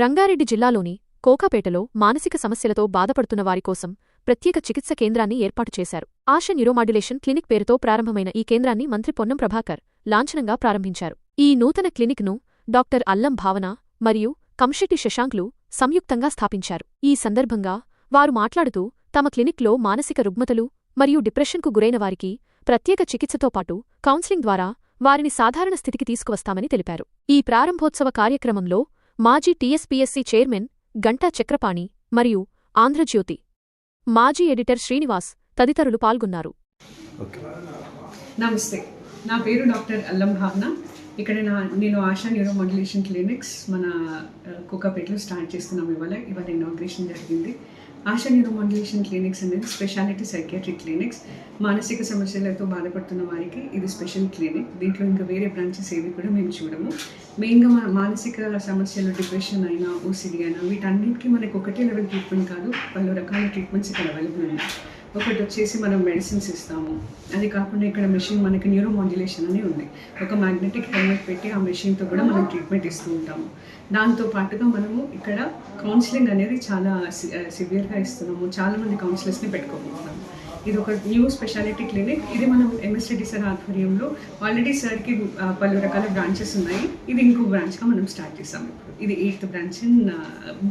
రంగారెడ్డి జిల్లాలోని కోకాపేటలో మానసిక సమస్యలతో బాధపడుతున్న వారి కోసం ప్రత్యేక చికిత్స కేంద్రాన్ని ఏర్పాటు చేశారు. ఆశ న్యూరోమాడ్యులేషన్ క్లినిక్ పేరుతో ప్రారంభమైన ఈ కేంద్రాన్ని మంత్రి పొన్నం ప్రభాకర్ లాంఛనంగా ప్రారంభించారు. ఈ నూతన క్లినిక్ను డాక్టర్ అల్లం భావన మరియు కంశెట్టి శశాంక్లు సంయుక్తంగా స్థాపించారు. ఈ సందర్భంగా వారు మాట్లాడుతూ తమ క్లినిక్లో మానసిక రుగ్మతలు మరియు డిప్రెషన్కు గురైన వారికి ప్రత్యేక చికిత్సతో పాటు కౌన్సిలింగ్ ద్వారా వారిని సాధారణ స్థితికి తీసుకువస్తామని తెలిపారు. ఈ ప్రారంభోత్సవ కార్యక్రమంలో మాజీ టీఎస్పీఎస్సీ చైర్మన్ గంటా చక్రపాణి మరియు ఆంధ్రజ్యోతి. మాజీ ఎడిటర్ శ్రీనివాస్ తదితరులు పాల్గొన్నారు. నమస్తే. నా పేరు డాక్టర్ అల్లం భావన. ఇక్కడ నా నేను ఆశా న్యూరో మాడ్యులేషన్ క్లినిక్స్ మన కుక్కపేటలో స్టార్ట్ చేస్తున్నాం ఇవాళ. ఇవాళ ఇనాగ్రేషన్ జరిగింది. ఆశా న్యూరో మాడ్యులేషన్ క్లినిక్స్ అనేది స్పెషాలిటీ సైకియాట్రిక్ క్లినిక్స్ మానసిక సమస్యలతో బాధపడుతున్న వారికి ఇది స్పెషల్ క్లినిక్ దీంట్లో ఇంకా వేరే బ్రాంచెస్ ఏవి కూడా మేము చూడము. మెయిన్గా మా మానసిక సమస్యలు డిప్రెషన్ అయినా ఓసిడి అయినా వీటన్నిటికీ మనకు ఒకటే లెవెల్ ట్రీట్మెంట్ కాదు పలు రకాల ట్రీట్మెంట్స్ ఇక్కడ అవైలబుల్ ఉన్నాయి. ఒకటి వచ్చేసి మనం మెడిసిన్స్ ఇస్తాము. అది కాకుండా ఇక్కడ మెషిన్ మనకి న్యూరో మాడ్యులేషన్ అని ఉంది. ఒక మ్యాగ్నెటిక్ హెల్మెట్ పెట్టి ఆ మెషిన్తో కూడా మనం ట్రీట్మెంట్ ఇస్తూ ఉంటాము. దాంతో పాటుగా మనము ఇక్కడ కౌన్సిలింగ్ అనేది చాలా సివియర్గా ఇస్తున్నాము. చాలామంది కౌన్సిలర్స్ని పెట్టుకోబోతున్నాము ఇది ఒక న్యూ స్పెషాలిటీ క్లినిక్. ఇది మనం ఎంఎస్టీడీ సార్ ఆధ్వర్యంలో ఆల్రెడీ సార్కి పలు రకాల బ్రాంచెస్ ఉన్నాయి. ఇది ఇంకో బ్రాంచ్గా మనం స్టార్ట్ చేసాం ఇప్పుడు. ఇది eighth branch in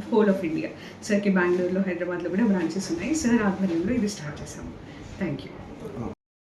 whole of India. సార్కి బెంగళూరులో హైదరాబాద్లో కూడా బ్రాంచెస్ ఉన్నాయి. సార్ ఆధ్వర్యంలో ఇది స్టార్ట్ చేసాము. Thank you.